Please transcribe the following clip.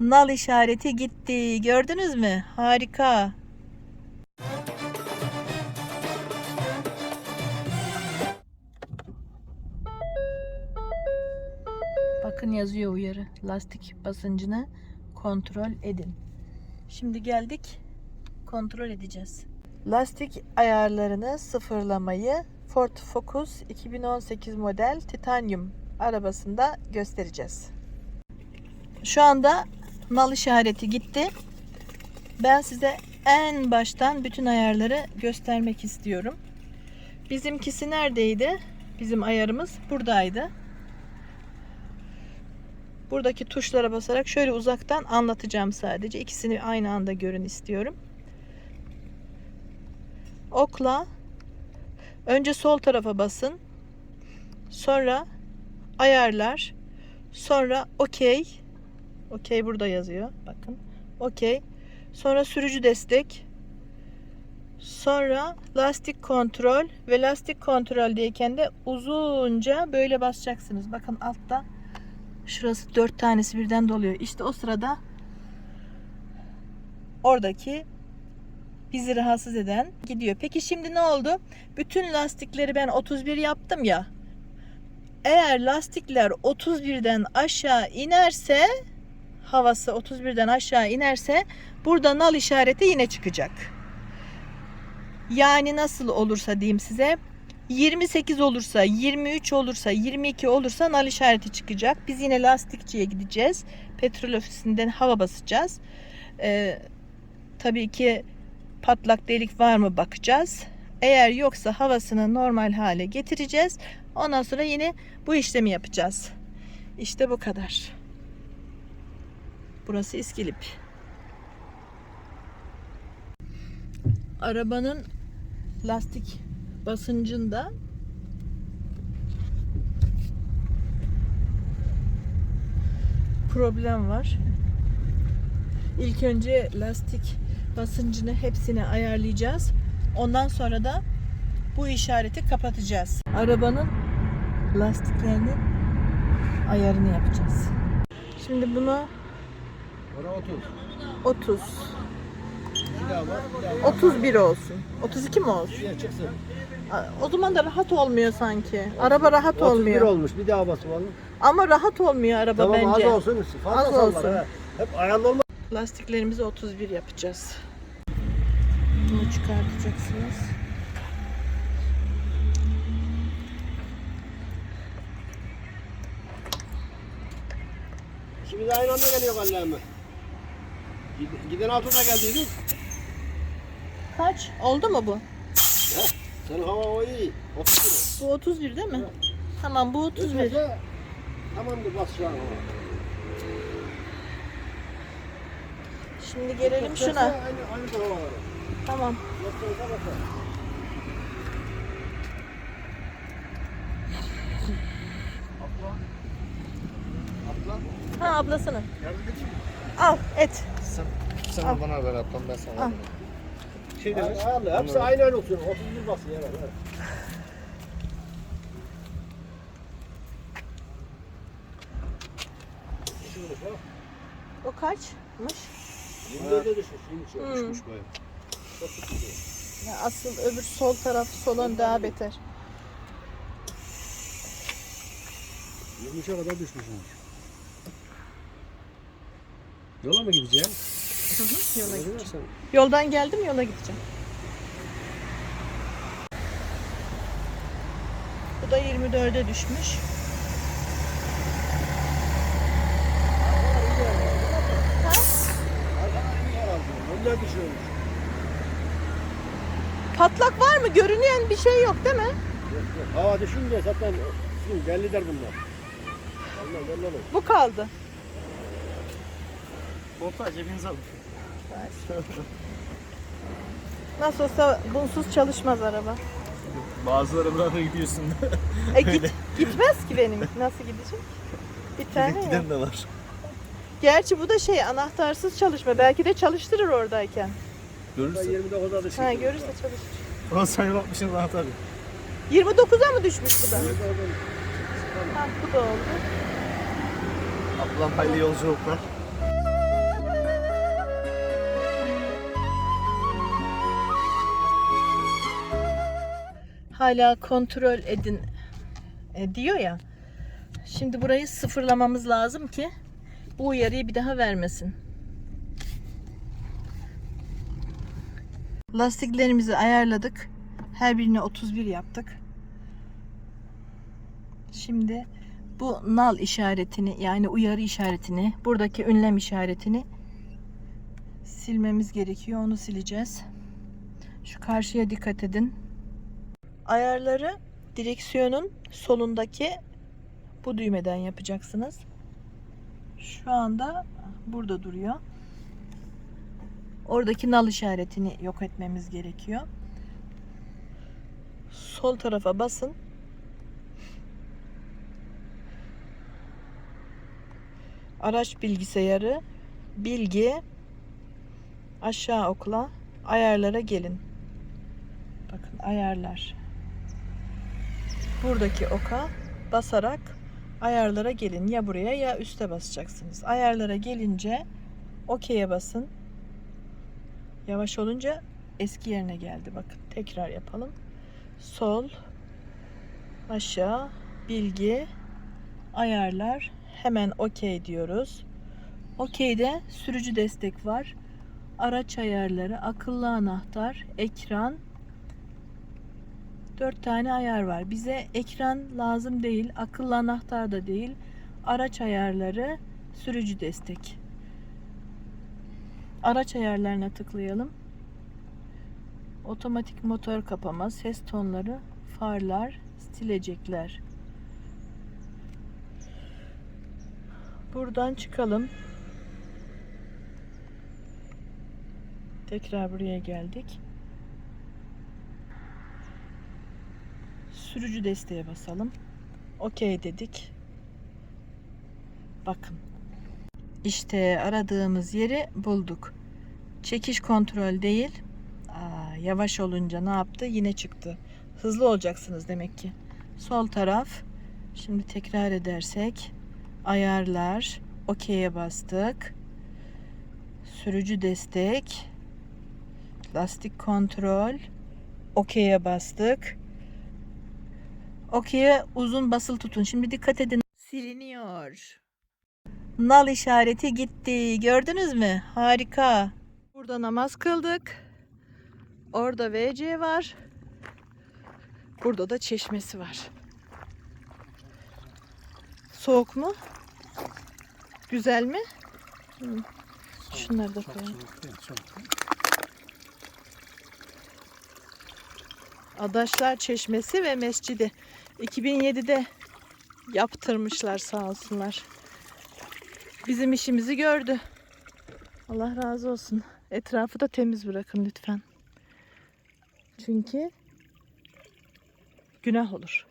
Nal işareti gitti. Gördünüz mü? Harika. Bakın yazıyor uyarı. Lastik basıncını kontrol edin. Şimdi geldik kontrol edeceğiz. Lastik ayarlarını sıfırlamayı Ford Focus 2018 model titanyum arabasında göstereceğiz. Şu anda nal işareti gitti. Ben size en baştan bütün ayarları göstermek istiyorum. Bizimkisi neredeydi? Bizim ayarımız buradaydı. Buradaki tuşlara basarak şöyle uzaktan anlatacağım sadece. İkisini aynı anda görün istiyorum. Okla önce sol tarafa basın. Sonra ayarlar. Sonra okey. Okey burada yazıyor. Bakın. Okey. Sonra sürücü destek. Sonra lastik kontrol ve lastik kontroldeyken de uzunca böyle basacaksınız. Bakın altta şurası dört tanesi birden doluyor. İşte o sırada oradaki bizi rahatsız eden gidiyor. Peki şimdi ne oldu? Bütün lastikleri ben 31 yaptım ya. Eğer lastikler 31'den aşağı inerse havası 31'den aşağı inerse burada nal işareti yine çıkacak. Yani nasıl olursa diyeyim size 28 olursa, 23 olursa, 22 olursa nal işareti çıkacak. Biz yine lastikçiye gideceğiz. Petrol ofisinden hava basacağız. Ee, tabii ki patlak delik var mı bakacağız. Eğer yoksa havasını normal hale getireceğiz. Ondan sonra yine bu işlemi yapacağız. İşte bu kadar. Burası İskilip. Arabanın lastik basıncında problem var. İlk önce lastik basıncını hepsini ayarlayacağız. Ondan sonra da bu işareti kapatacağız. Arabanın lastiklerinin ayarını yapacağız. Şimdi bunu Bana 30. 30 Bir daha var, bir daha var. 31 olsun. 32 mi olsun? Çıksın. O zaman da rahat olmuyor sanki. Araba rahat 31 olmuyor. olmuş. Bir daha basalım. Ama rahat olmuyor araba Tamam bence. az olsun. Fazla Az sallar olsun. ha. Hep ayarlı olma. Lastiklerimizi 31 yapacağız. Bunu çıkartacaksınız. Şimdi aynı anda geliyor Allah'ım. Giden altıda geldiydik. Kaç? Oldu mu bu? Heh, Senin hava o iyi. 30 lira. Bu 31 değil mi? Tamam bu 31. Ötmese Tamamdır bas şu an hava. Şimdi gelelim Ötmese şuna. Aynı, aynı hava var. Tamam. Atla. Atla. Ha mi? Al et. Sen, Al. bana ver ablam ben sana Al. Şey demiş. Ayarlı. Hepsi aynı öyle olsun. 31 basın yani. O kaçmış? 24'e düşmüş. 23'e Hmm. düşmüş bayağı. Ya asıl öbür sol taraf solun daha beter. 23'e kadar düşmüş olmuş. Yola mı gideceğim? Hı hı, yola gideceğim. Yoldan geldim yola gideceğim. Bu da 24'e düşmüş. Patlak var mı? Görünen bir şey yok değil mi? Yok, yok. Hava düşünce zaten şimdi belli der bunlar. Allah. Bu kaldı. Koltuğa cebinize alın. Nasıl olsa bunsuz çalışmaz araba. Bazıları bırakır gidiyorsun. E git, gitmez ki benim. Nasıl gidecek? Bir tane ya. Giden de var. Gerçi bu da şey anahtarsız çalışma. Belki de çalıştırır oradayken. Görürsün. 29'a düşüyor. Ha görürse çalıştırır. Ona sen bakmışsın tabii. 29'a mı düşmüş bu da? Ha bu da oldu. Ablam hayırlı yolculuklar. Hala kontrol edin e, diyor ya. Şimdi burayı sıfırlamamız lazım ki bu uyarıyı bir daha vermesin. Lastiklerimizi ayarladık. Her birine 31 yaptık. Şimdi bu nal işaretini yani uyarı işaretini, buradaki ünlem işaretini silmemiz gerekiyor. Onu sileceğiz. Şu karşıya dikkat edin. Ayarları direksiyonun solundaki bu düğmeden yapacaksınız. Şu anda burada duruyor. Oradaki nal işaretini yok etmemiz gerekiyor. Sol tarafa basın. Araç bilgisayarı, bilgi, aşağı okla, ayarlara gelin. Bakın ayarlar. Buradaki oka basarak ayarlara gelin. Ya buraya ya üste basacaksınız. Ayarlara gelince OK'ye basın. Yavaş olunca eski yerine geldi. Bakın tekrar yapalım. Sol, aşağı, bilgi, ayarlar. Hemen OK diyoruz. OK'de sürücü destek var. Araç ayarları, akıllı anahtar, ekran. Dört tane ayar var. Bize ekran lazım değil, akıllı anahtar da değil. Araç ayarları, sürücü destek. Araç ayarlarına tıklayalım. Otomatik motor kapama, ses tonları, farlar, silecekler. Buradan çıkalım. Tekrar buraya geldik. Sürücü desteğe basalım. Okey dedik. Bakın. İşte aradığımız yeri bulduk. Çekiş kontrol değil. Aa, yavaş olunca ne yaptı? Yine çıktı. Hızlı olacaksınız demek ki. Sol taraf. Şimdi tekrar edersek. Ayarlar. OK'ye bastık. Sürücü destek. Lastik kontrol. OK'ye bastık. OK'ye uzun basılı tutun. Şimdi dikkat edin. Siliniyor. Nal işareti gitti. Gördünüz mü? Harika. Burada namaz kıldık. Orada WC var. Burada da çeşmesi var. Soğuk mu? Güzel mi? Hı. Şunları da koyalım. Adaşlar Çeşmesi ve Mescidi 2007'de yaptırmışlar sağ olsunlar. Bizim işimizi gördü. Allah razı olsun. Etrafı da temiz bırakın lütfen. Çünkü günah olur.